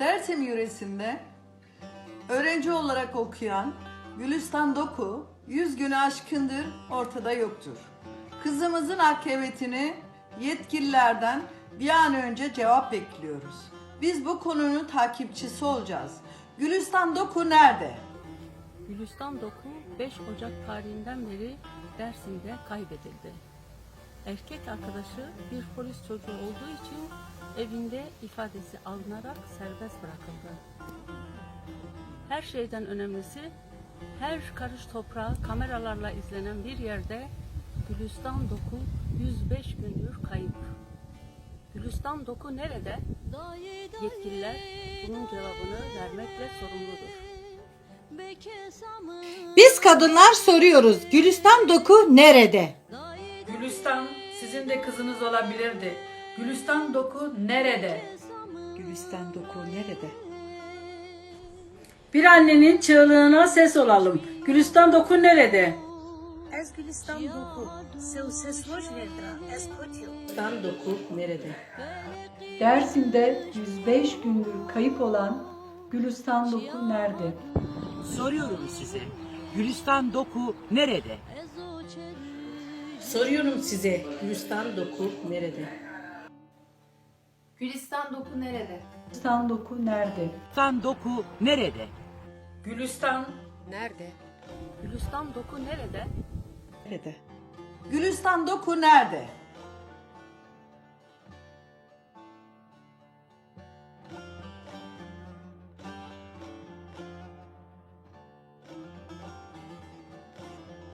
Dersim yöresinde öğrenci olarak okuyan Gülistan Doku 100 günü aşkındır ortada yoktur. Kızımızın akıbetini yetkililerden bir an önce cevap bekliyoruz. Biz bu konunun takipçisi olacağız. Gülistan Doku nerede? Gülistan Doku 5 Ocak tarihinden beri Dersim'de kaybedildi. Erkek arkadaşı bir polis çocuğu olduğu için evinde ifadesi alınarak serbest bırakıldı. Her şeyden önemlisi her karış toprağı kameralarla izlenen bir yerde Gülistan Doku 105 gündür kayıp. Gülistan Doku nerede? Yetkililer bunun cevabını vermekle sorumludur. Biz kadınlar soruyoruz. Gülistan Doku nerede? Sizin de kızınız olabilirdi. Gülistan Doku nerede? Gülistan Doku nerede? Bir annenin çığlığına ses olalım. Gülistan Doku nerede? És Gülistan Doku, seu seslo letra, escutiu. Gülistan Doku nerede? Dersim'de 105 gündür kayıp olan Gülistan Doku nerede? Soruyorum size. Gülistan Doku nerede? Soruyorum size. Gülistan Doku nerede? Gülistan Doku nerede? Gülistan Doku nerede? Gülistan Doku nerede? Gülistan Gülistan Doku nerede? Nerede? Gülistan Doku nerede?